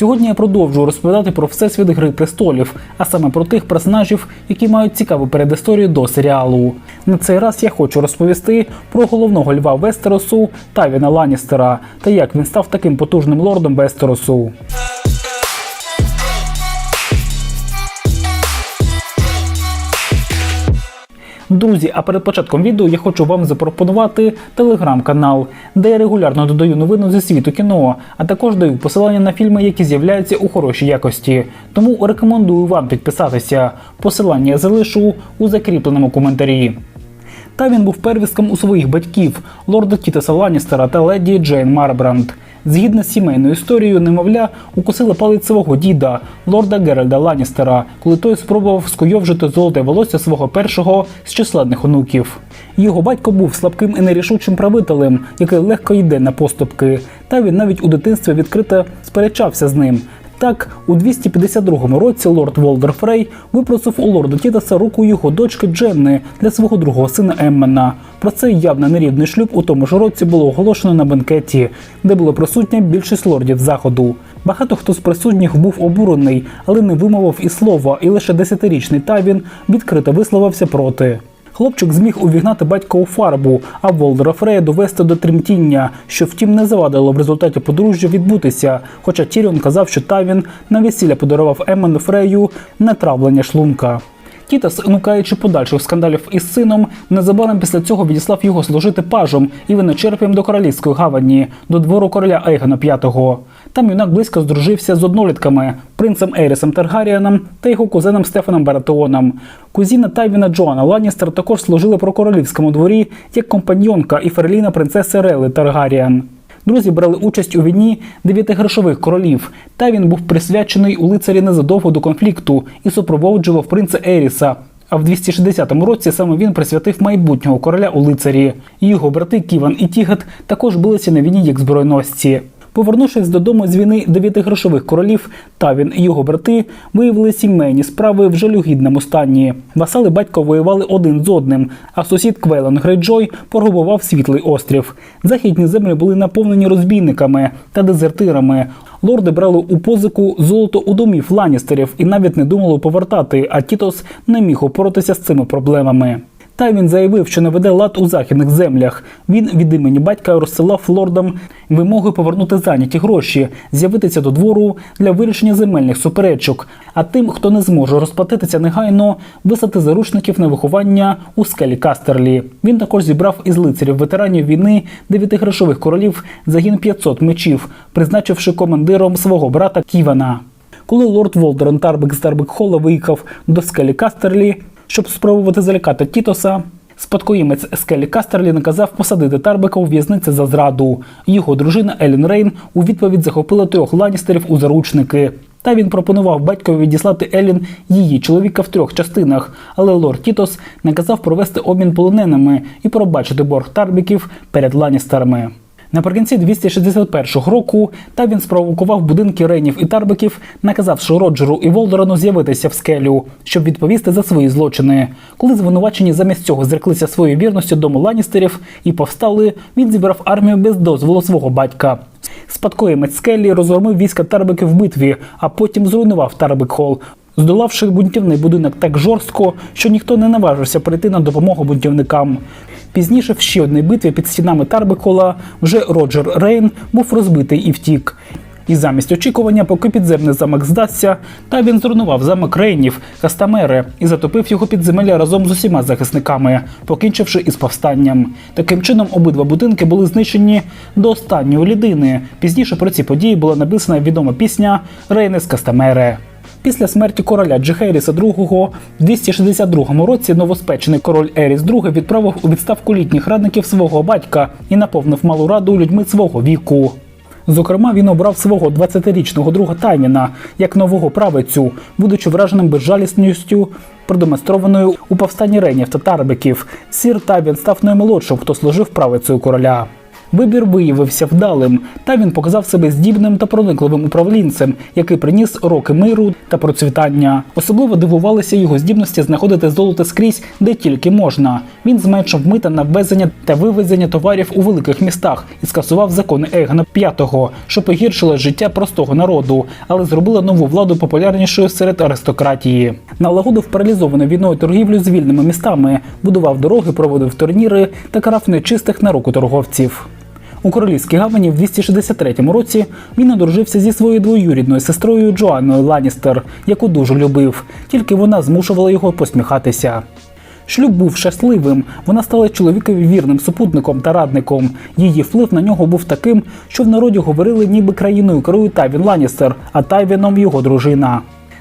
Сьогодні я продовжую розповідати про всесвіт Гри престолів, а саме про тих персонажів, які мають цікаву передісторію до серіалу. На цей раз я хочу розповісти про головного льва Вестеросу Тавіна Ланністера та як він став таким потужним лордом Вестеросу. Друзі, а перед початком відео я хочу вам запропонувати телеграм-канал, де я регулярно додаю новини зі світу кіно, а також даю посилання на фільми, які з'являються у хорошій якості. Тому рекомендую вам підписатися. Посилання я залишу у закріпленому коментарі. Та він був первістком у своїх батьків лорда Тітаса Ланністера та леді Джейн Марбранд. Згідно з сімейною історією, немовля укусила палець свого діда, лорда Геральда Ланністера, коли той спробував скуйовжити золоте волосся свого першого з численних онуків. Його батько був слабким і нерішучим правителем, який легко йде на поступки. Та він навіть у дитинстві відкрито сперечався з ним. Так, у 252 році лорд Волдер Фрей випросив у лорда Тітаса руку його дочки Дженни для свого другого сина Еммена. Про цей явно нерівний шлюб у тому ж році було оголошено на бенкеті, де була присутня більшість лордів заходу. Багато хто з присутніх був обурений, але не вимовив і слова, і лише десятирічний Тавін відкрито висловився проти. Хлопчик зміг увігнати батька у фарбу, а Волдера Фрея довести до тремтіння, що втім не завадило в результаті подружжя відбутися. Хоча Тіріон казав, що Тавін на весілля подарував Еммену Фрею нетравлення шлунка. Тітас, уникаючи подальших скандалів із сином, незабаром після цього відіслав його служити пажом і виночерпієм до королівської гавані, до двору короля Ейгона V. Там юнак близько здружився з однолітками принцем Ерісом Таргаріаном та його кузеном Стефаном Баратеоном. Кузіна Тайвіна Джоанна Ланністер також служила про королівському дворі як компаньонка і ферліна принцеси Рели Таргаріан. Друзі брали участь у війні дев'яти грошових королів, та він був присвячений у лицарі незадовго до конфлікту і супроводжував принца Еріса. А в 260 році саме він присвятив майбутнього короля у лицарі. Його брати Ківан і Тігат також билися на війні як збройносці. Повернувшись додому з війни дев'яти грошових королів, Тавін і його брати виявили сімейні справи в жалюгідному стані. Васали батька воювали один з одним, а сусід Квелен Грейджой пограбував світлий острів. Західні землі були наповнені розбійниками та дезертирами. Лорди брали у позику золото у домів ланістерів і навіть не думали повертати, а Тітос не міг упоратися з цими проблемами. Та він заявив, що не веде лад у західних землях. Він від імені батька розсилав лордам вимоги повернути зайняті гроші, з'явитися до двору для вирішення земельних суперечок. А тим, хто не зможе розплатитися негайно, висати заручників на виховання у скелі Кастерлі. Він також зібрав із лицарів ветеранів війни дев'яти грошових королів загін 500 мечів, призначивши командиром свого брата Ківана. Коли лорд Волдерен Тарбек з Тарбек-Холла виїхав до скелі Кастерлі, щоб спробувати залякати Тітоса, спадкоємець Скелі Кастерлі наказав посадити Тарбека у в'язниці за зраду. Його дружина Елін Рейн у відповідь захопила трьох ланістерів у заручники. Та він пропонував батькові відіслати Елін її чоловіка в трьох частинах, але лорд Тітос наказав провести обмін полоненими і пробачити борг Тарбеків перед ланістерами. Наприкінці 261 року та він спровокував будинки Рейнів і Тарбеків, наказавши Роджеру і Волдорану з'явитися в скелю, щоб відповісти за свої злочини. Коли звинувачені замість цього зреклися своєю вірністю дому Ланістерів і повстали, він зібрав армію без дозволу свого батька. Спадкоємець скелі розгромив війська Тарбеків в битві, а потім зруйнував Тарбек-Холл, здолавши бунтівний будинок так жорстко, що ніхто не наважився прийти на допомогу бунтівникам. Пізніше в ще одній битві під стінами Тарбекола вже Роджер Рейн був розбитий і втік. І замість очікування, поки підземний замок здасться, та він зруйнував замок Рейнів, Кастамери і затопив його підземелля разом з усіма захисниками, покінчивши із повстанням. Таким чином, обидва будинки були знищені до останньої людини. Пізніше про ці події була написана відома пісня Рейни з Кастамери. Після смерті короля Джихейріса II в 262 році новоспечений король Еріс II відправив у відставку літніх радників свого батька і наповнив малу раду людьми свого віку. Зокрема, він обрав свого 20-річного друга Тайвіна як нового правицю, будучи враженим безжалісністю, продемонстрованою у повстанні ренів та тарбеків. Сір Тайвін став наймолодшим, хто служив правицею короля. Вибір виявився вдалим, та він показав себе здібним та проникливим управлінцем, який приніс роки миру та процвітання. Особливо дивувалися його здібності знаходити золото скрізь, де тільки можна. Він зменшив мита на ввезення та вивезення товарів у великих містах і скасував закони Егона V, що погіршило життя простого народу, але зробило нову владу популярнішою серед аристократії. Налагодив паралізовану війною торгівлю з вільними містами, будував дороги, проводив турніри та карав нечистих на руку торговців. У королівській гавані в 263 році він одружився зі своєю двоюрідною сестрою Джоанною Ланністер, яку дуже любив, тільки вона змушувала його посміхатися. Шлюб був щасливим. Вона стала чоловікові вірним супутником та радником. Її вплив на нього був таким, що в народі говорили, ніби країною керує Тайвін Ланністер, а Тайвіном його дружина.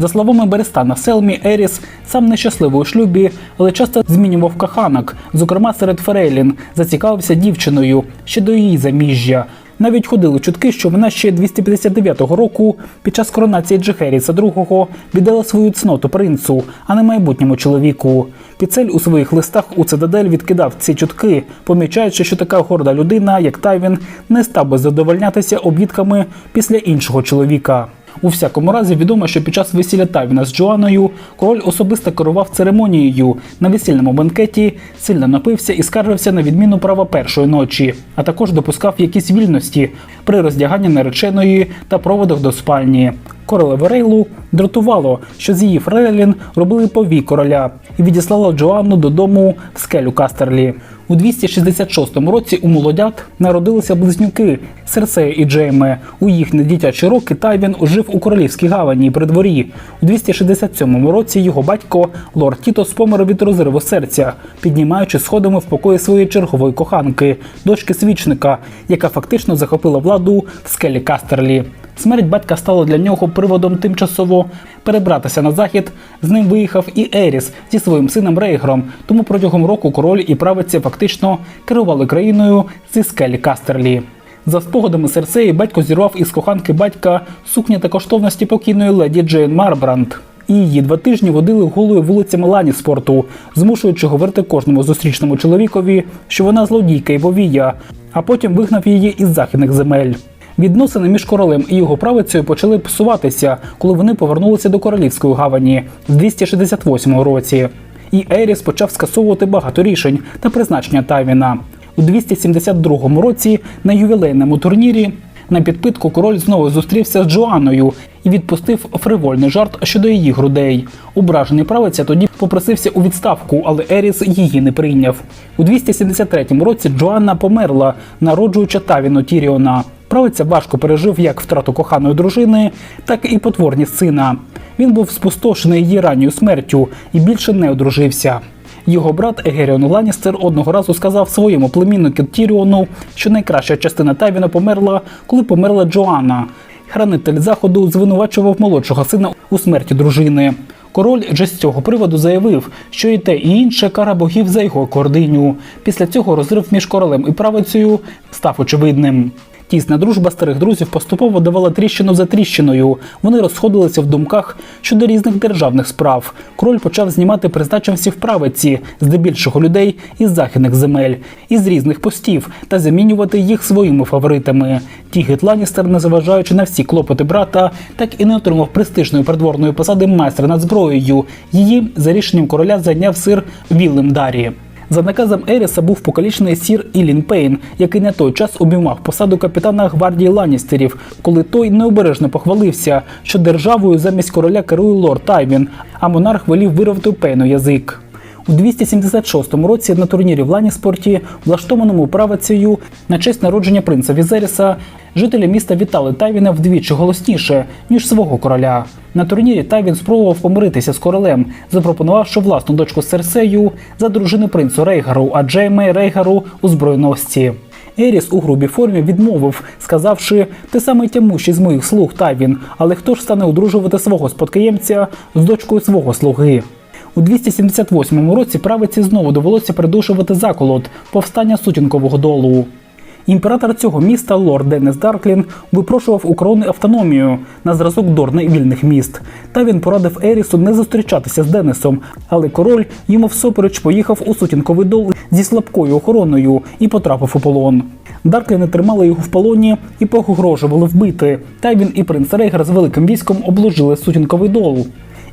За словами Берестана Селмі, Еріс сам нещасливий у шлюбі, але часто змінював коханок, зокрема серед Ферейлін, зацікавився дівчиною ще до її заміжжя. Навіть ходили чутки, що вона ще 259 року під час коронації Джехеріса II віддала свою цноту принцу, а не майбутньому чоловіку. Піцель у своїх листах у Цитадель відкидав ці чутки, помічаючи, що така горда людина, як Тайвін, не став би задовольнятися обідками після іншого чоловіка. У всякому разі відомо, що під час весілля Тавіна з Джоаною король особисто керував церемонією на весільному банкеті, сильно напився і скаржився на відміну права першої ночі, а також допускав якісь вільності при роздяганні нареченої та проводах до спальні. Королеву Рейлу дратувало, що з її фрейлін робили повій короля і відіслала Джоанну додому в скелю Кастерлі. У 266 році у молодят народилися близнюки Серсея і Джейме. У їхні дитячі роки Тайвін жив у королівській гавані при дворі. У 267 році його батько лорд Тітос помер від розриву серця, піднімаючи сходами в покої своєї чергової коханки, дочки свічника, яка фактично захопила владу в скелі Кастерлі. Смерть батька стала для нього приводом тимчасово перебратися на захід. З ним виїхав і Еріс зі своїм сином Рейгром. Тому протягом року король і правиці фактично керували країною зі скелі Кастерлі. За спогадами Серсеї батько зірвав із коханки батька сукні та коштовності покійної леді Джейн Марбранд. І її два тижні водили голою вулицями Ланіспорту, змушуючи говорити кожному зустрічному чоловікові, що вона злодійка і бовія, а потім вигнав її із західних земель. Відносини між королем і його правицею почали псуватися, коли вони повернулися до королівської гавані в 268 році. І Еріс почав скасовувати багато рішень та призначення Тайвіна. У 272 році на ювілейному турнірі на підпитку король знову зустрівся з Джоанною і відпустив фривольний жарт щодо її грудей. Ображений правиця тоді попросився у відставку, але Еріс її не прийняв. У 273 році Джоанна померла, народжуючи Тавіну Тіріона. Правиця важко пережив як втрату коханої дружини, так і потворність сина. Він був спустошений її ранньою смертю і більше не одружився. Його брат Егеріон Ланністер одного разу сказав своєму племіннику Тіріону, що найкраща частина Тайвіна померла, коли померла Джоанна. Хранитель заходу звинувачував молодшого сина у смерті дружини. Король же з цього приводу заявив, що і те, і інше кара богів за його кординю. Після цього розрив між королем і правицею став очевидним. Тісна дружба старих друзів поступово давала тріщину за тріщиною. Вони розходилися в думках щодо різних державних справ. Король почав знімати призначенців правиці, здебільшого людей із західних земель, із різних постів, та замінювати їх своїми фаворитами. Тігет Ланністер, незважаючи на всі клопоти брата, так і не отримав престижної придворної посади майстра над зброєю. Її за рішенням короля зайняв сир Віллем Дарі. За наказом Еріса був покалічений сір Ілін Пейн, який на той час обіймав посаду капітана гвардії Ланністерів, коли той необережно похвалився, що державою замість короля керує лорд Тайвін, а монарх велів вирвати Пейну язик. У 276 році на турнірі в Ланіспорті, влаштованому правицею на честь народження принца Візеріса, жителі міста вітали Тайвіна вдвічі голосніше, ніж свого короля. На турнірі Тайвін спробував помиритися з королем, запропонувавши власну дочку Серсею за дружину принцу Рейгару, а Джейме Рейгару у збройності. Еріс у грубій формі відмовив, сказавши, ти самий тямущий з моїх слуг Тайвін, але хто ж стане одружувати свого спадкоємця з дочкою свого слуги? У 278 році правиці знову довелося придушувати заколот повстання сутінкового долу. Імператор цього міста, лорд Деннис Дарклін, випрошував у корони автономію на зразок Дорна і вільних міст. Та він порадив Ерісу не зустрічатися з Деннисом, але король йому всупереч поїхав у сутінковий дол зі слабкою охороною і потрапив у полон. Даркліни тримали його в полоні і погрожували вбити. Та він і принц Рейгар з великим військом обложили сутінковий дол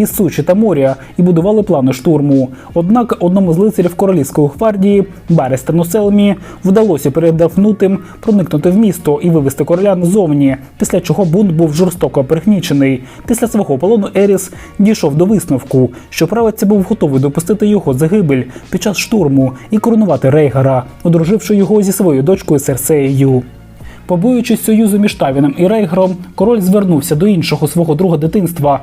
із Сучі та моря і будували плани штурму. Однак одному з лицарів королівської гвардії Барестерну Селмі вдалося передавнутим проникнути в місто і вивести короля назовні, після чого бунт був жорстоко пригнічений. Після свого полону Еріс дійшов до висновку, що правець був готовий допустити його загибель під час штурму і коронувати Рейгара, одруживши його зі своєю дочкою Серсеєю. Побоюючись союзу між Тавіном і Рейгером, король звернувся до іншого свого друга дитинства.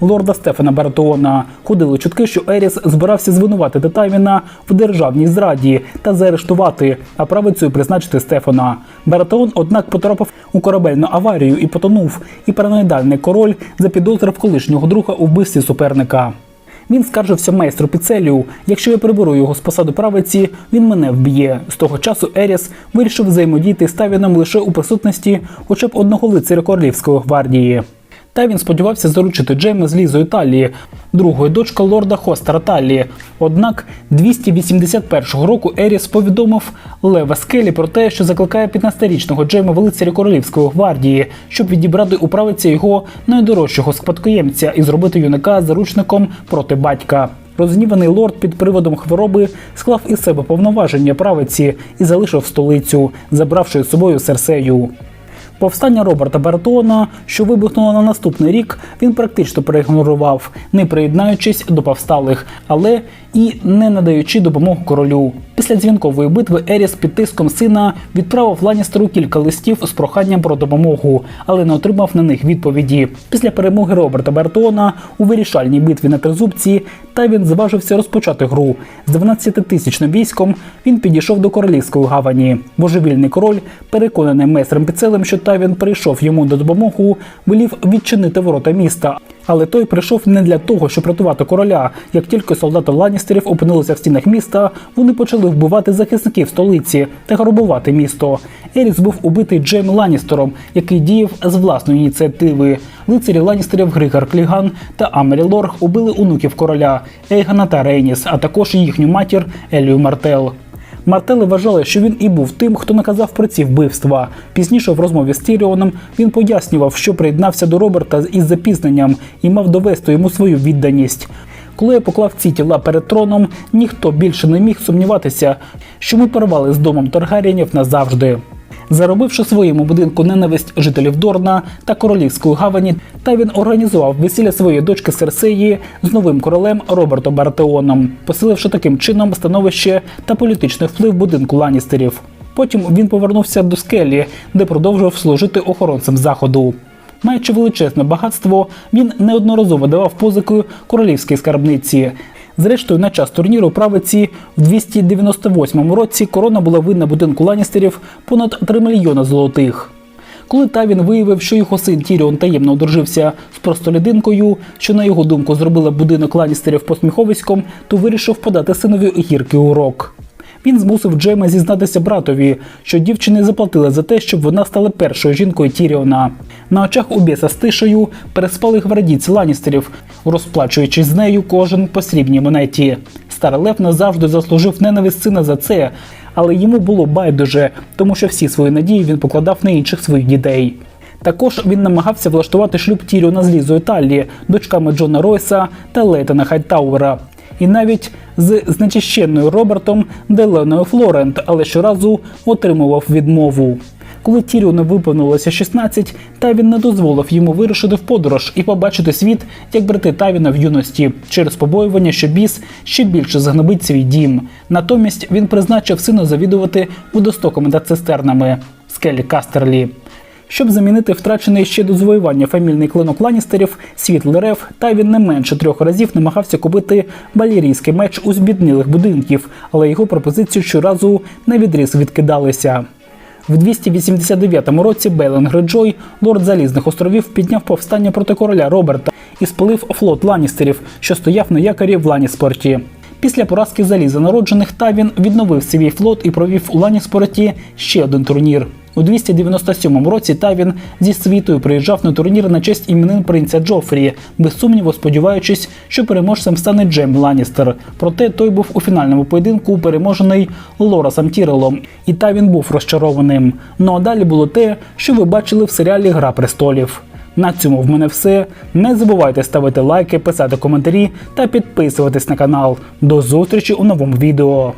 Лорда Стефана Баратеона ходили чутки, що Еріс збирався звинуватити Тавіна в державній зраді та заарештувати, а правицею призначити Стефана. Баратеон, однак, потрапив у корабельну аварію і потонув. І параноїдальний король запідозрив колишнього друга у вбивстві суперника. Він скаржився майстру Піцелію. Якщо я приберу його з посади правиці, він мене вб'є. З того часу Еріс вирішив взаємодіяти з Тавіном лише у присутності хоча б одного лицаря королівської гвардії. Та він сподівався заручити Джейма з Лізою Талії, другою дочка лорда Хостера Талії. Однак 281 року Еріс повідомив Лева Скелі про те, що закликає 15-річного Джейма в лицаря королівської гвардії, щоб відібрати у правиці його найдорожчого спадкоємця і зробити юнака заручником проти батька. Розгніваний лорд під приводом хвороби склав із себе повноваження правиці і залишив столицю, забравши з собою Серсею. Повстання Роберта Бертона, що вибухнуло на наступний рік, він практично проігнорував, не приєднаючись до повсталих, але і не надаючи допомогу королю. Після дзвінкової битви Еріс під тиском сина відправив Ланістеру кілька листів з проханням про допомогу, але не отримав на них відповіді. Після перемоги Роберта Бартона у вирішальній битві на Тризубці Тавін зважився розпочати гру. З 12-тисячним військом він підійшов до королівської гавані. Божевільний король, переконаний майстром Піцелем, що Тавін прийшов йому на допомогу, велів відчинити ворота міста. Але той прийшов не для того, щоб рятувати короля. Як тільки солдати Ланістерів опинилися в стінах міста, вони почали вбивати захисників столиці та грабувати місто. Еріс був убитий Джейм Ланістером, який діяв з власної ініціативи. Лицарі Ланістерів Григар Кліган та Амері Лорг убили онуків короля Ейгана та Рейніс, а також їхню матір Елію Мартел. Мартели вважали, що він і був тим, хто наказав про ці вбивства. Пізніше в розмові з Тіріоном він пояснював, що приєднався до Роберта із запізненням і мав довести йому свою відданість. Коли я поклав ці тіла перед троном, ніхто більше не міг сумніватися, що ми порвали з домом торгарінів назавжди. Заробивши своєму будинку ненависть жителів Дорна та королівської гавані, та він організував весілля своєї дочки Серсеї з новим королем Робертом Баратеоном, посиливши таким чином становище та політичний вплив будинку Ланістерів. Потім він повернувся до скелі, де продовжував служити охоронцем заходу. Маючи величезне багатство, він неодноразово давав позики королівській скарбниці. Зрештою, на час турніру правиці в 298 році корона була винна будинку Ланістерів понад 3 мільйона золотих. Коли Тавін виявив, що його син Тіріон таємно одружився з простолюдинкою, що на його думку зробила будинок Ланістерів посміховиськом, то вирішив подати синові гіркий урок. Він змусив Джейма зізнатися братові, що дівчини заплатили за те, щоб вона стала першою жінкою Тіріона. На очах у біса з тишею переспали гвардійці Ланістерів, розплачуючись з нею кожен по срібній монеті. Старий Лев назавжди заслужив ненависть сина за це, але йому було байдуже, тому що всі свої надії він покладав на інших своїх дітей. Також він намагався влаштувати шлюб Тіріона з Лізою Таллі, дочками Джона Ройса та Лейтона Хайтауера. І навіть з знечищеною Робертом Деленою Флорент, але щоразу отримував відмову. Коли Тіріону виповнилося 16, Тавін не дозволив йому вирушити в подорож і побачити світ, як брати Тавіна в юності, через побоювання, що біс ще більше загнобить свій дім. Натомість він призначив сина завідувати водостоками та цистернами скелі Кастерлі. Щоб замінити втрачений ще до завоювання фамільний клинок Ланістерів, світлий рев, Тавін не менше трьох разів намагався купити балірійський меч у збіднілих будинків, але його пропозицію щоразу на відріз відкидалися. В 289 році Бейлен Греджой, лорд Залізних островів, підняв повстання проти короля Роберта і спалив флот Ланістерів, що стояв на якорі в Ланіспорті. Після поразки заліза народжених Тавін відновив свій флот і провів у Ланіспороті ще один турнір. У 297 році Тавін зі світою приїжджав на турнір на честь іменин принця Джофрі, без сумніву сподіваючись, що переможцем стане Джем Ланністер. Проте той був у фінальному поєдинку переможений Лорасом Тірелом, і Тавін був розчарованим. Ну а далі було те, що ви бачили в серіалі Гра престолів. На цьому в мене все. Не забувайте ставити лайки, писати коментарі та підписуватись на канал. До зустрічі у новому відео.